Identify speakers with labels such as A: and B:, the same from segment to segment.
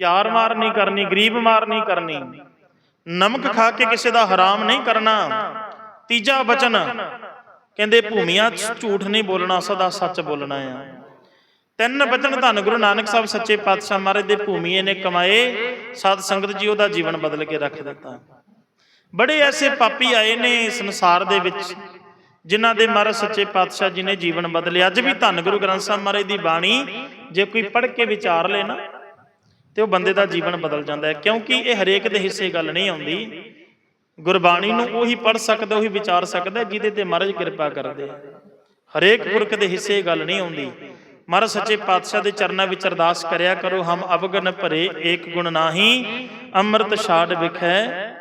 A: ਯਾਰ ਮਾਰ ਨਹੀਂ ਕਰਨੀ, ਗਰੀਬ ਮਾਰ ਨਹੀਂ ਕਰਨੀ। ਨਮਕ ਖਾ ਕੇ ਕਿਸੇ ਦਾ ਹਰਾਮ ਨਹੀਂ ਕਰਨਾ। ਤੀਜਾ ਬਚਨ, ਕਹਿੰਦੇ ਭੂਮੀਆਂ ਝੂਠ ਨਹੀਂ ਬੋਲਣਾ, ਸਦਾ ਸੱਚ ਬੋਲਣਾ ਆ। ਤਿੰਨ ਬਚਨ ਧੰਨ ਗੁਰੂ ਨਾਨਕ ਸਾਹਿਬ ਸੱਚੇ ਪਾਤਸ਼ਾਹ ਮਹਾਰਾਜ ਦੇ ਭੂਮੀਏ ਨੇ ਕਮਾਏ, ਸਾਧ ਸੰਗਤ ਜੀ ਉਹਦਾ ਜੀਵਨ ਬਦਲ ਕੇ ਰੱਖ ਦਿੱਤਾ। ਬੜੇ ਐਸੇ ਪਾਪੀ ਆਏ ਨੇ ਸੰਸਾਰ ਦੇ ਵਿੱਚ, ਜਿਨ੍ਹਾਂ ਦੇ ਮਹਾਰਾਜ ਸੱਚੇ ਪਾਤਸ਼ਾਹ ਜੀ ਨੇ ਜੀਵਨ ਬਦਲਿਆ ਅੱਜ ਵੀ ਧੰਨ ਗੁਰੂ ਗ੍ਰੰਥ ਸਾਹਿਬ ਮਹਾਰਾਜ ਦੀ ਬਾਣੀ, ਜੇ ਕੋਈ ਪੜ੍ਹ ਕੇ ਵਿਚਾਰ ਲੇ ਨਾ ਤੇ ਉਹ ਬੰਦੇ ਦਾ ਜੀਵਨ ਬਦਲ ਜਾਂਦਾ ਹੈ। ਕਿਉਂਕਿ ਇਹ ਹਰੇਕ ਦੇ ਹਿੱਸੇ ਗੱਲ ਨਹੀਂ ਆਉਂਦੀ। ਗੁਰਬਾਣੀ ਨੂੰ ਉਹੀ ਪੜ੍ਹ ਸਕਦਾ, ਉਹੀ ਵਿਚਾਰ ਸਕਦਾ, ਜਿਹਦੇ ਤੇ ਮਹਾਰਾਜ ਕਿਰਪਾ ਕਰਦੇ ਹਰੇਕ ਪੁਰਖ ਦੇ ਹਿੱਸੇ ਗੱਲ ਨਹੀਂ ਆਉਂਦੀ। ਮਹਾਰਾਜ ਸੱਚੇ ਪਾਤਸ਼ਾਹ ਦੇ ਚਰਨਾਂ ਵਿੱਚ ਅਰਦਾਸ ਕਰਿਆ ਕਰੋ, ਹਮ ਅਵਗਨ ਭਰੇ ਏਕ ਗੁਣ ਨਾਹੀ, ਅੰਮ੍ਰਿਤ ਛਾੜ ਵਿਖੈ,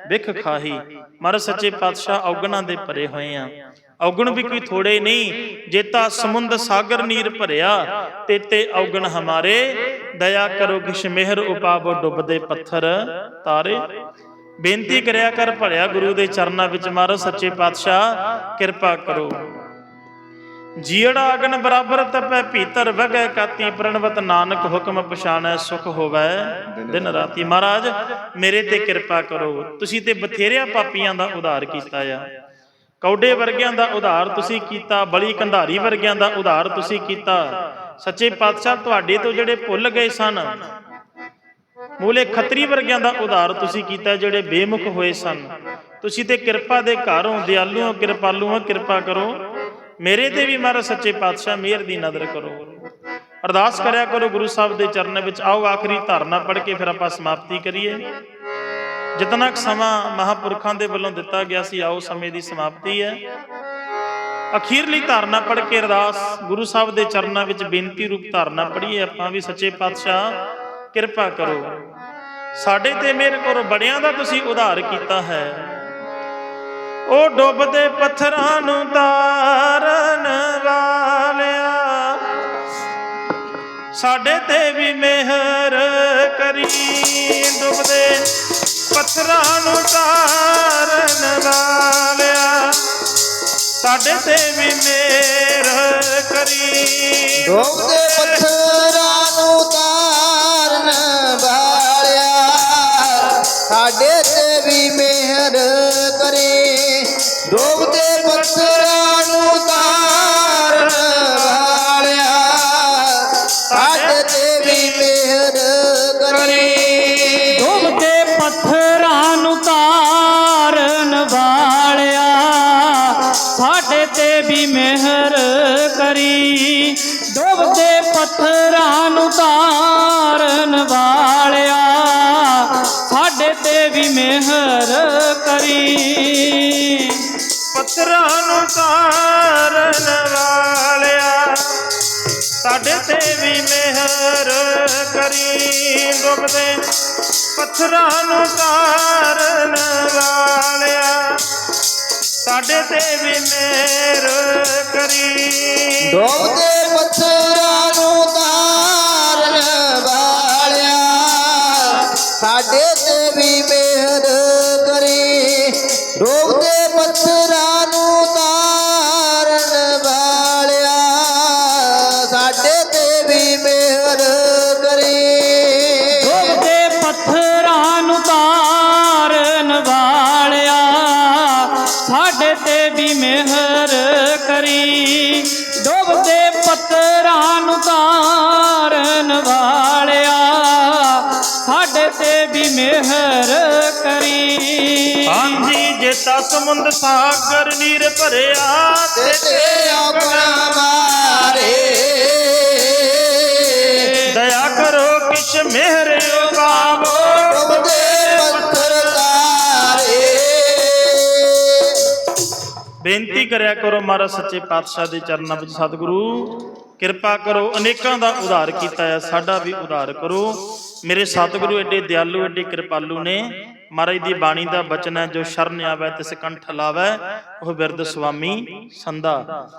A: ਵਿਖ ਖਾਹੀ। ਮਹਾਰਾਜ ਸੱਚੇ ਪਾਤਸ਼ਾਹ ਔਗਣਾਂ ਦੇ ਭਰੇ ਹੋਏ ਆ। ਔਗਣ ਵੀ ਕੋਈ ਥੋੜੇ ਨਹੀਂ ਜੇਤਾ ਸਮੁੰਦ ਸਾਗਰ ਨੀਰ ਭਰਿਆ ਤੇਤੇ ਔਗਣ ਹਮਾਰੇ। ਦਇਆ ਕਰੋ ਕਿਛ ਮਿਹਰ ਉਪਾਵੋ ਡੁੱਬਦੇ ਪੱਥਰ ਤਾਰੇ। ਬੇਨਤੀ ਕਰਿਆ ਕਰ ਭਲਿਆ ਗੁਰੂ ਦੇ ਚਰਨਾਂ ਵਿੱਚ ਮਹਾਰਾਜ ਸੱਚੇ ਪਾਤਸ਼ਾਹ, ਕਿਰਪਾ ਕਰੋ। ਜੀੜਾ ਅਗਨ ਬਰਾਬਰ ਤਪੈ, ਭੀਤਰ ਵਗੈ ਕਾਤੀ ਪ੍ਰਣਵਤ ਨਾਨਕ ਹੁਕਮ ਪਛਾਣੈ ਸੁਖ ਹੋਵੈ ਦਿਨ ਰਾਤੀ। ਮਹਾਰਾਜ, ਮੇਰੇ ਤੇ ਕਿਰਪਾ ਕਰੋ। ਤੁਸੀਂ ਤੇ ਬਥੇਰਿਆਂ ਪਾਪੀਆਂ ਦਾ ਉਧਾਰ ਕੀਤਾ ਆ। ਕੌਡੇ ਵਰਗਿਆਂ ਦਾ ਉਧਾਰ ਤੁਸੀਂ ਕੀਤਾ, ਬਲੀ ਕੰਧਾਰੀ ਵਰਗਿਆਂ ਦਾ ਉਧਾਰ ਤੁਸੀਂ ਕੀਤਾ। ਸੱਚੇ ਪਾਤਸ਼ਾਹ ਤੁਹਾਡੇ ਤੋਂ ਜਿਹੜੇ ਭੁੱਲ ਗਏ ਸਨ, ਮੂਲੇ ਖੱਤਰੀ ਵਰਗਿਆਂ ਦਾ ਉਧਾਰ ਤੁਸੀਂ ਕੀਤਾ, ਜਿਹੜੇ ਬੇਮੁਖ ਹੋਏ ਸਨ। ਤੁਸੀਂ ਤੇ ਕਿਰਪਾ ਦੇ ਘਰ ਹੋ ਦਿਆਲੂ ਕਿਰਪਾਲੂ ਹੋ ਕਿਰਪਾ ਕਰੋ। ਮੇਰੇ ਤੇ ਵੀ ਮਹਾਰਾਜ ਸੱਚੇ ਪਾਤਸ਼ਾਹ ਮਿਹਰ ਦੀ ਨਜ਼ਰ ਕਰੋ। ਅਰਦਾਸ ਕਰਿਆ ਕਰੋ ਗੁਰੂ ਸਾਹਿਬ ਦੇ ਚਰਨ ਵਿੱਚ, ਆਓ ਆਖਰੀ ਧਾਰਨਾ ਪੜ੍ਹ ਕੇ ਫਿਰ ਆਪਾਂ ਸਮਾਪਤੀ ਕਰੀਏ। ਜਿਤਨਾ ਕੁ ਸਮਾਂ ਮਹਾਪੁਰਖਾਂ ਦੇ ਵੱਲੋਂ ਦਿੱਤਾ ਗਿਆ ਸੀ, ਆਓ ਸਮੇਂ ਦੀ ਸਮਾਪਤੀ ਹੈ। ਅਖੀਰਲੀ ਧਾਰਨਾ ਪੜ੍ਹ ਕੇ ਅਰਦਾਸ ਗੁਰੂ ਸਾਹਿਬ ਦੇ ਚਰਨਾਂ ਵਿੱਚ ਬੇਨਤੀ ਰੂਪ ਧਾਰਨਾ ਪੜ੍ਹੀਏ, ਆਪਾਂ ਵੀ ਸੱਚੇ ਪਾਤਸ਼ਾਹ, ਕਿਰਪਾ ਕਰੋ। ਸਾਡੇ ਤੇ ਮਿਹਰ ਕਰੋ ਬੜਿਆਂ ਦਾ ਤੁਸੀਂ ਉਧਾਰ ਕੀਤਾ ਹੈ। ਉਹ ਡੁੱਬਦੇ ਪੱਥਰਾਂ ਨੂੰ ਤਾਰਨ ਵਾਲਿਆ। ਸਾਡੇ ਤੇ ਵੀ ਮਿਹਰ ਕਰੀ, ਡੁੱਬਦੇ ਪੱਥਰਾਂ ਨੂੰ ਤਾਰਨ ਵਾਲਿਆ ਸਾਡੇ ਤੇ ਵੀ ਮਿਹਰ ਕਰੀ।
B: ਡੋਬਦੇ ਪੱਥਰਾਂ ਪੱਥਰਾਂ ਨੂੰ ਤਾਰਨ ਵਾਲਿਆ ਸਾਡੇ ਤੇ ਵੀ ਮਿਹਰ ਕਰੀ।
C: ਪੱਥਰਾਂ ਨੂੰ ਤਾਰਨ ਵਾਲਿਆ ਸਾਡੇ ਤੇ ਵੀ ਮਿਹਰ ਕਰੀ। ਡੁੱਬਦੇ ਪੱਥਰਾਂ ਨੂੰ ਤਾਰਨ ਵਾਲਿਆ ਸਾਡੇ ਤੇ ਵੀ ਮਿਹਰ ਕਰੀ।
A: ਡੋਬਦੇ ਪੱਥਰਾਂ ਸਾਡੇ ਹਾਂਜੀ ਜੇ ਤਾਂ ਸਮੁੰਦ ਸਾਗਰ ਨੀਰ ਭਰਿਆ
B: ਤੇ ਤੇ ਆਪਣਾ ਮਾਰੇ
A: ਦਇਆ ਕਰੋ ਕਿਛ ਮਿਹਰ ਉਪਾਵੋ
B: ਡੁੱਬਦੇ ਪੱਥਰ ਤਾਰੇ।
A: ਬੇਨਤੀ ਕਰਿਆ ਕਰੋ ਮਹਾਰਾਜ ਸੱਚੇ ਪਾਤਸ਼ਾਹ ਦੇ ਚਰਨਾਂ ਵਿੱਚ ਸਤਿਗੁਰੂ ਕਿਰਪਾ ਕਰੋ ਅਨੇਕਾਂ ਦਾ ਉਧਾਰ ਕੀਤਾ ਹੈ ਸਾਡਾ ਵੀ ਉਧਾਰ ਕਰੋ। ਮੇਰੇ ਸਤਿਗੁਰੂ ਏਡੇ ਦਿਆਲੂ ਏਡੇ ਕਿਰਪਾਲੂ ਨੇ। ਮਹਾਰਾਜ ਦੀ ਬਾਣੀ ਦਾ ਬਚਨ ਹੈ, ਜੋ ਸ਼ਰਨ ਆਵੇ ਤਿਸ ਕੰਠ ਲਾਵੇ, ਉਹ ਬਿਰਧ ਸੁਆਮੀ ਸੰਧਾ।